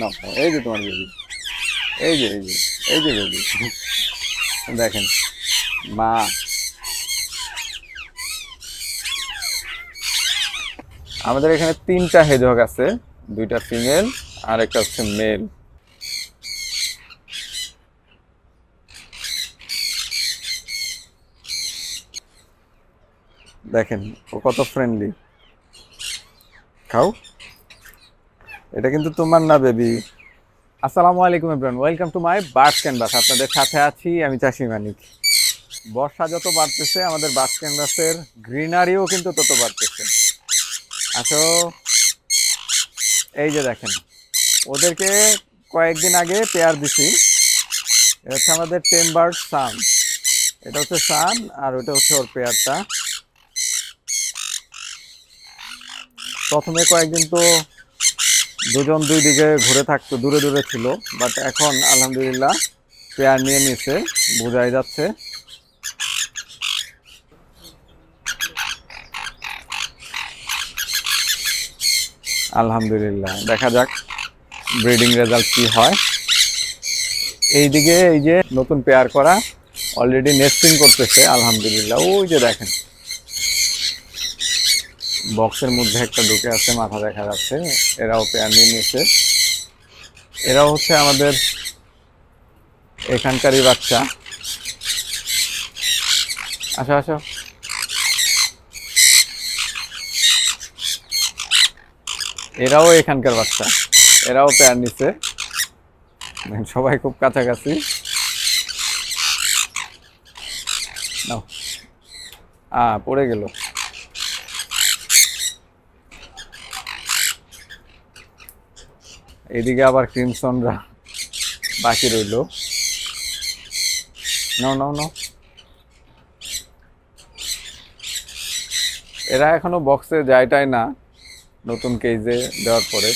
না এই যে তোমার বেবি এই যে এই যে এই যে বেবি দেখেন, মা। আমাদের এখানে তিনটা হেজহগ আছে, দুইটা ফিমেল আর একটা হচ্ছে মেল দেখেন, ও কত ফ্রেন্ডলি খাও। এটা কিন্তু তোমার না বেবি আসসালামু আলাইকুম everyone welcome to my bird canvas আপনাদের সাথে আছি আমি চাষি মানিক। বর্ষা যত বাড়তেছে, আমাদের বার্ড ক্যানভাসের গ্রিনারিও কিন্তু তত বাড়তেছে। আসো, এই যে দেখেন, ওদেরকে কয়েকদিন আগে পেয়ার দিছি। এটা হচ্ছে আমাদের টেম্বার সান এটা হচ্ছে সান আর ওটা হচ্ছে ওর পেয়ারটা। প্রথমে কয়েকদিন তো দুজন দুই দিকে ঘুরে থাকতো, দূরে দূরে ছিল বাট এখন আলহামদুলিল্লাহ পেয়ার নিয়ে নিছে, বোঝাই যাচ্ছে। আলহামদুলিল্লাহ, দেখা যাক ব্রিডিং রেজাল্ট কি হয়। এইদিকে এই যে নতুন পেয়ার করা অলরেডি নেস্টিং করতেছে, আলহামদুলিল্লাহ, ওই যে দেখেন। বক্সের মধ্যে একটা ঢুকে আছে, মাথা দেখা যাচ্ছে। এরাও পেয়ার নিয়ে নিয়েছে। এরাও হচ্ছে আমাদের এখানকারই বাচ্চা। আসো আসো। এরাও এখানকার বাচ্চা। এরাও পেয়ার নিছে। সবাই খুব কাছাকাছি। পড়ে গেল। এদিকে আবার ক্রিমসনরা বাকি রইল। নাও নাও নাও। এরা এখনও বক্সে যায়টাই না, নতুন কেজে দেওয়ার পরে।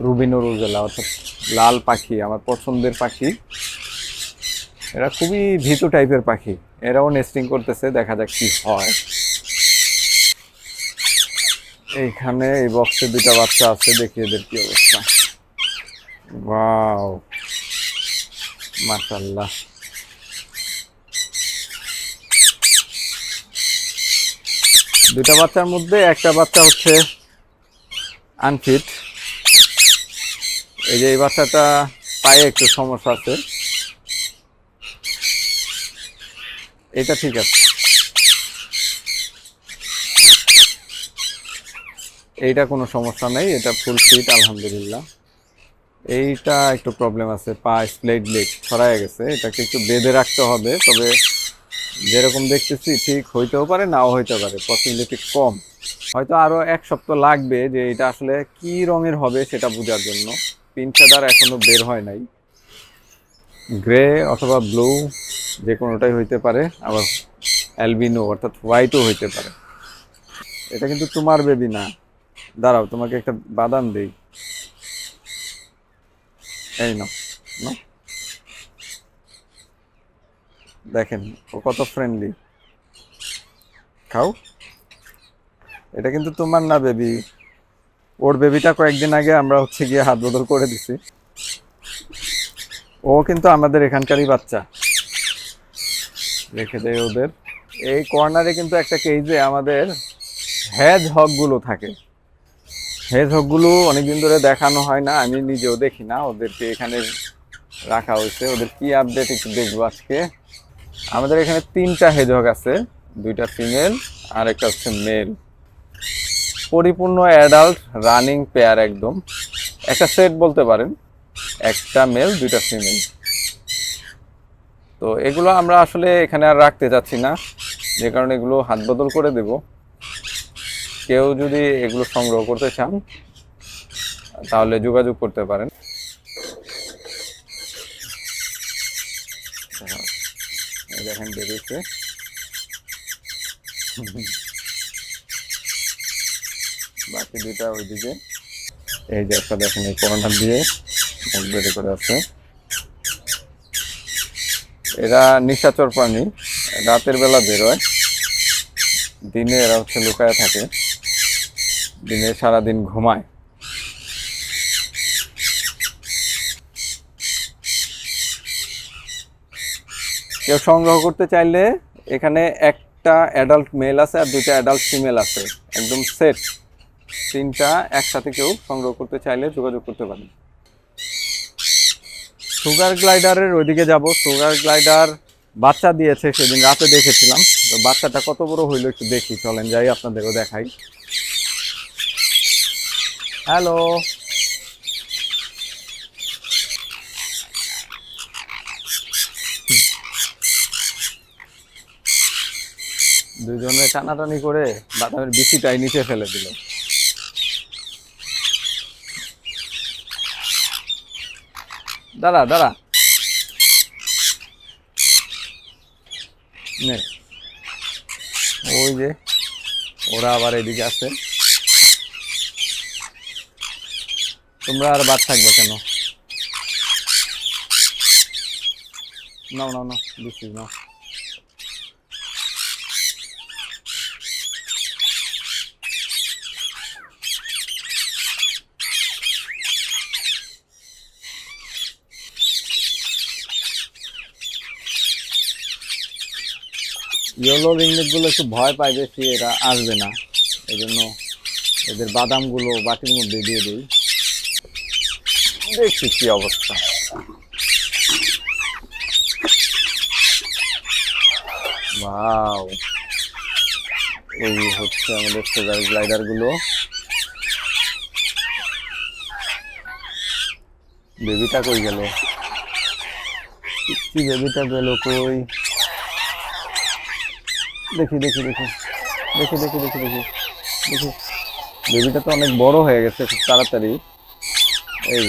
রুবিনো রোজেলা অর্থাৎ লাল পাখি, আমার পছন্দের পাখি। এরা খুবই ভীতু টাইপের পাখি। এরাও নেস্টিং করতেছে, দেখা যাক কি হয়। এইখানে এই বক্সে দুটা বাচ্চা আছে, দেখি এদের কি অবস্থা। ওয়াও মাশাল্লাহ দুটা বাচ্চার মধ্যে একটা বাচ্চা হচ্ছে আনফিট এই যে এই বাচ্চাটা পায়ে একটু সমস্যা আছে। এটা ঠিক আছে। এইটা কোনো সমস্যা নেই, এটা ফুল ফিট আলহামদুলিল্লাহ। এইটা একটু প্রবলেম আছে, পা স্প্লেট লেগ ছড়ায় গেছে, এটাকে একটু বেঁধে রাখতে হবে, তবে যেরকম দেখতেছি ঠিক হইতেও পারে, নাও হইতে পারে পসিবিলিটি কম। হয়তো আরও এক সপ্তাহ লাগবে যে এটা আসলে কি রঙের হবে সেটা বোঝার জন্য। পিন ফেদার এখনও বের হয় নাই। গ্রে অথবা ব্লু যে কোনোটাই হইতে পারে, আবার অ্যালবিনো অর্থাৎ হোয়াইটও হইতে পারে। এটা কিন্তু তোমার বেবি না। দাঁড়াও, তোমাকে একটা বাদাম দিই। এই নাও। দেখেন, ও কত ফ্রেন্ডলি খাও। এটা কিন্তু তোমার না বেবি ওর বেবিটা কয়েকদিন আগে আমরা হচ্ছে গিয়ে হাত বদল করে দিছি। ও কিন্তু আমাদের এখানকারই বাচ্চা। রেখে দেয় ওদের। এই কর্নারে কিন্তু একটা কেজে আমাদের হেজ হকগুলো থাকে। হেজ হকগুলো অনেকদিন ধরে দেখানো হয় না, আমি নিজেও দেখি না। ওদেরকে এখানে রাখা হয়েছে। ওদের কি আপডেট একটু দেখব আজকে। আমাদের এখানে তিনটা হেজহগ আছে। দুইটা ফিমেল আর একটা হচ্ছে মেল পরিপূর্ণ অ্যাডাল্ট রানিং পেয়ার একদম। একটা সেট বলতে পারেন। একটা মেল দুইটা ফিমেল তো এগুলো আমরা আসলে এখানে আর রাখতে চাচ্ছি না। যে কারণে এগুলো হাত বদল করে দেব। কেউ যদি এগুলো সংগ্রহ করতে চান, তাহলে যোগাযোগ করতে পারেন। দেখেন বেরিয়েছে। বাকি দুইটা ওইদিকে। এই যে একটা দেখেন এই দিয়ে। বেড়ে করে আছে। এরা নিশাচর প্রাণী রাতের বেলা বেরোয়। দিনে এরা হচ্ছে লুকায় থাকে। দিনে সারাদিন ঘুমায়। কেউ সংগ্রহ করতে চাইলে এখানে একটা অ্যাডাল্ট মেল আছে আর দুইটা অ্যাডাল্ট ফিমেল আছে। একদম সেট তিনটা একসাথে কেউ সংগ্রহ করতে চাইলে যোগাযোগ করতে পারেন। সুগার গ্লাইডারের ওইদিকে যাব। সুগার গ্লাইডার বাচ্চা দিয়েছে সেদিন, রাতে দেখেছিলাম। তো বাচ্চাটা কত বড় হইল একটু দেখি, চলেন যাই আপনাদেরও দেখাই। হ্যালো দুজনে টানাটানি করে বাদামের বিচিটাই নিচে ফেলে দিল। দাঁড়া দাঁড়া। নে। ওই যে, ওরা আবার এদিকে আছে তোমরা আর বাদ থাকবে কেন? না না নাও, দিচ্ছি, নাও। ইয়েলো রিংনেটগুলো একটু ভয় পায় বেশি, এরা আসবে না। এই জন্য এদের বাদামগুলো বাটির মধ্যে দিয়ে দিই। দেখছি কি অবস্থা। ওয়াও। এই হচ্ছে আমাদের সুগার গ্লাইডারগুলো বেবিটা কই গেল? বেবিটা গেল কই? দেখি দেখি দেখি। দেখি দেখি দেখি দেখি। দেখি। বেবিটা তো অনেক বড় হয়ে গেছে, খুব তাড়াতাড়ি। এই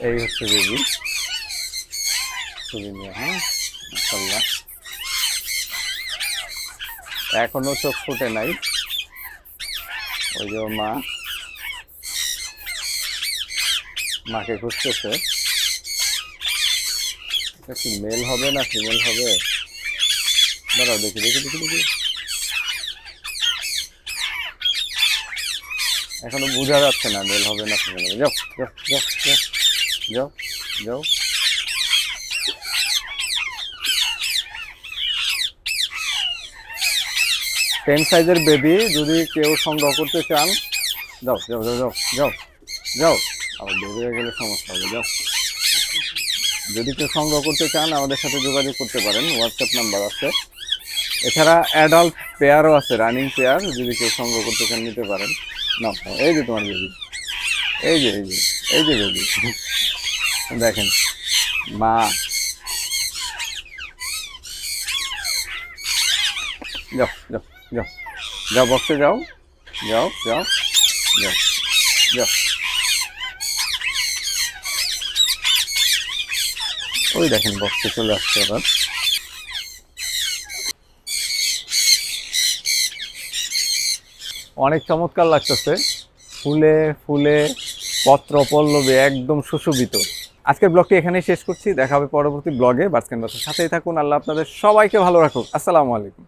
এই হচ্ছে বেবি। ছবি নিয়ে হ্যাঁ? মাশাআল্লাহ। এখনও চোখ ফুটে নাই। ওই যে মা। মাকে খুঁজতেছে। এটা কি মেল হবে না ফিমেল হবে? দাঁড়াও দেখি দেখি দেখি দেখি। এখনও বোঝা যাচ্ছে না মেল হবে না ফিমেল হবে। যাও যাও যাও যাও যাও যাও। টেন সাইজের বেবি যদি কেউ সংগ্রহ করতে চান, যাও যাও যাও যাও যাও যাও। আবার বেবি হয়ে গেলে সমস্যা হবে, যাও। যদি কেউ সংগ্রহ করতে চান, আমাদের সাথে যোগাযোগ করতে পারেন। হোয়াটসঅ্যাপ নাম্বার আছে। এছাড়া অ্যাডাল্ট পেয়ারও আছে রানিং পেয়ার যদি কেউ সংগ্রহ করতে চান, নিতে পারেন। না, এই যে তোমার বেবি এই যে এই যে এই যে বেবি দেখেন, মা। যাও যাও যাও। যাও বক্সে যাও। যাও যাও যাও যাও। ওই দেখেন বক্সে চলে আসছে আবার। অনেক চমৎকার লাগতেছে। ফুলে ফুলে, পত্র, পল্লবে একদম সুশোভিত। আজকের ব্লগটি এখানেই শেষ করছি। দেখা হবে পরবর্তী ব্লগে। বাসকেন বাসের সাথেই থাকুন। আল্লাহ আপনাদের সবাইকে ভালো রাখুক। আসসালামু আলাইকুম।